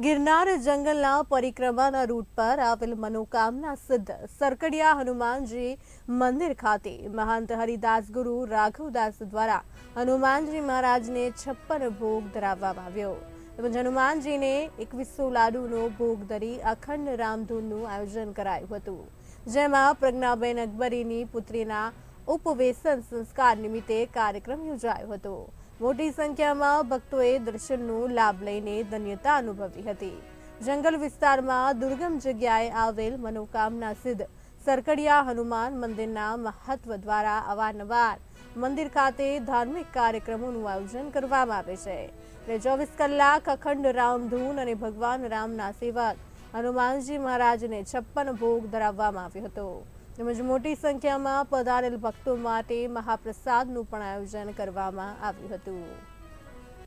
ગિરનાર જંગલના પરિક્રમાના રૂટ પર આવેલ મનોકામના સિદ્ધ સરકડિયા હનુમાનજી મંદિર ખાતે મહંત હરિદાસ ગુરુ રાઘવદાસ દ્વારા હનુમાનજી મહારાજને છપ્પન ભોગ ધરાવવામાં આવ્યો. તેમજ હનુમાનજીને એકવીસો લાડુનો ભોગ ધરી અખંડ રામધૂનનું આયોજન કરાયું હતું. જેમાં પ્રજ્ઞાબેન અકબરીની પુત્રીના ઉપવેસન સંસ્કાર નિમિત્તે કાર્યક્રમ યોજાયો હતો. મોટી સંખ્યામાં ભક્તોએ દર્શનનો લાભ લઈને ધન્યતા અનુભવી હતી. જંગલ વિસ્તારમાં દુર્ગમ જગ્યાએ આવેલ મનોકામના સિદ્ધ સરકડિયા હનુમાન મંદિરના મહત્વ દ્વારા અવારનવાર મંદિર ખાતે ધાર્મિક કાર્યક્રમોનું આયોજન કરવામાં આવે છે. અને ચોવીસ કલાક અખંડ રામધૂન અને ભગવાન રામના સેવક હનુમાનજી મહારાજને છપ્પન ભોગ ધરાવવામાં આવ્યો હતો. તેમજ મોટી સંખ્યામાં પધારેલ ભક્તો માટે મહાપ્રસાદનું પણ આયોજન કરવામાં આવ્યું હતું.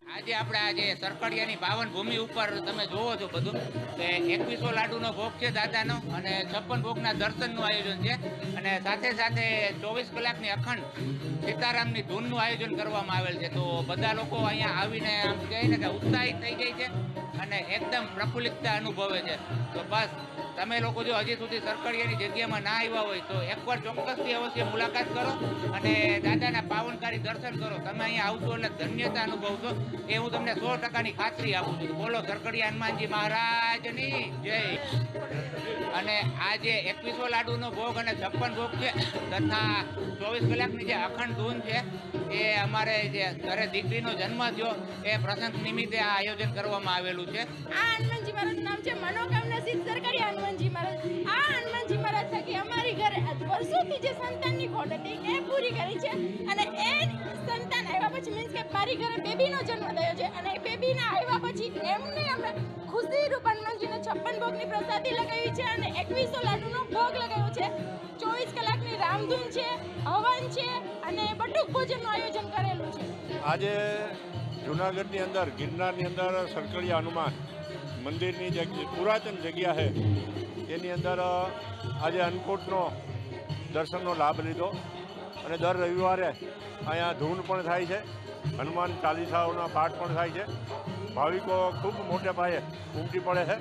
આજે આપણે આજે સરકડિયાની પાવન ભૂમિ ઉપર તમે જોવો છો બધું, કે એકવીસો લાડુનો ભોગ છે દાદાનો અને છપ્પન ભોગના દર્શનનું આયોજન છે. અને સાથે સાથે ચોવીસ કલાકની અખંડ સીતારામની ધૂનનું આયોજન કરવામાં આવેલ છે. તો બધા લોકો અહીંયા આવીને આમ કહે ને કે ઉત્સાહિત થઈ ગઈ છે અને એકદમ પ્રફુલ્લિતતા અનુભવે છે. તો બસ તમે લોકો જો હજી સુધી સરકડિયાની જગ્યામાં ના આવ્યા હોય તો એકવાર ચોક્કસથી અવશ્ય મુલાકાત કરો અને દાદાના પાવનકારી દર્શન કરો. તમે અહીંયા આવશો એટલે ધન્યતા અનુભવશો. એ હું તમને સો ટકાની ખાતરી આપું છું. બોલો, સરકડિયા હનુમાનજી મહારાજની જય. અને આ જે એકવીસો લાડુનો ભોગ અને છપ્પન ભોગ છે, તથા ચોવીસ કલાકની જે અખંડ ધૂન છે, એ અમારે જે ઘરે દીકરીનો જન્મ થયો, એ પ્રસંગ નિમિત્તે આ આયોજન કરવામાં આવેલું છે. આ હનુમાનજી મારું નામ છે મનોકામના સિદ્ધ સરકારી હનુમાનજી મહારાજ, આ હનુમાનજી મહારાજ થકી અમારી ઘરે વર્ષોથી જે સંતાનની ખોટ હતી એ પૂરી કરી છે અને એ સંતાન આવ્યા પછી મીન્સ કે મારી ઘરે બેબીનો જન્મ થયો છે અને એ બેબીના આવ્યા પછી એમને અમે ખુશી રૂપ હનુમાનજીને છપ્પન ભોગની પ્રસાદી લગાવી છે અને એકવીસો લાડુનો ભોગ લગાવ્યો છે. ચોવીસ કલાકની રામધૂન છે, હવન છે અને બટુક ભોજનનું આયોજન કરેલું છે. આજે જુનાગઢની અંદર, ગિરનારની અંદર સરકડીયા હનુમાન મંદિરની જે પુરાતન જગ્યા છે, એની અંદર આજે અન્નકૂટનો દર્શનનો લાભ લીધો અને દર રવિવારે અહીંયા ધૂન પણ થાય છે, હનુમાન ચાલીસાઓના પાઠ પણ થાય છે. ભાવિકો ખૂબ મોટે પાયે ઉમટી પડે છે,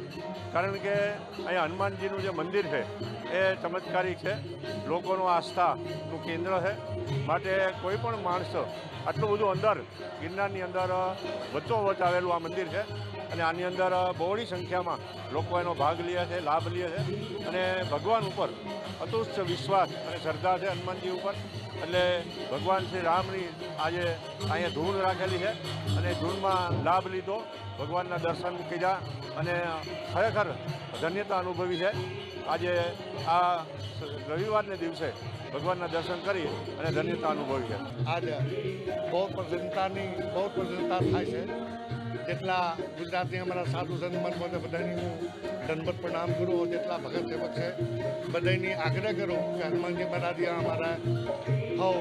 કારણ કે અહીંયા હનુમાનજીનું જે મંદિર છે, એ ચમત્કારિક છે. લોકોનો આસ્થાનું કેન્દ્ર છે. માટે કોઈ પણ માણસ આટલું બધું અંદર ગિરનારની અંદર વચ્ચોવચ આવેલું આ મંદિર છે. અને આની અંદર બહોળી સંખ્યામાં લોકો એનો ભાગ લે છે, લાભ લે છે. અને ભગવાન ઉપર અતુચ્છ વિશ્વાસ અને શ્રદ્ધા છે હનુમાનજી ઉપર. એટલે ભગવાન શ્રી રામની આજે અહીંયા ધૂન રાખેલી છે અને ધૂનમાં લાભ લીધો. ભગવાનના દર્શન કર્યા અને ખરેખર ધન્યતા અનુભવી છે. આજે આ રવિવારને દિવસે ભગવાનના દર્શન કરી અને ધન્યતા અનુભવી છે. આજે બહુ પ્રસન્નતાની, બહુ પ્રસન્નતા થાય છે. જેટલા ગુજરાતની અમારા સાધુ સંત મને બધાની હું દંડવત પ્રણામ કરું જેટલા ભગત સેવક છે બધાની આગ્રહ કરું કે હનુમાનજી મહારાજ અમારા હવ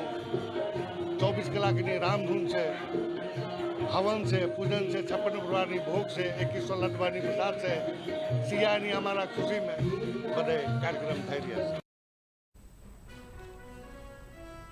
ચોવીસ કલાકની રામધૂન છે, હવન છે, પૂજન છે, છપ્પન પ્રવારની ભોગ છે, એકવીસો લડવાની પ્રસાદ છે, શિયાળની અમારા ખુશીમાં બધે કાર્યક્રમ થઈ રહ્યા છે.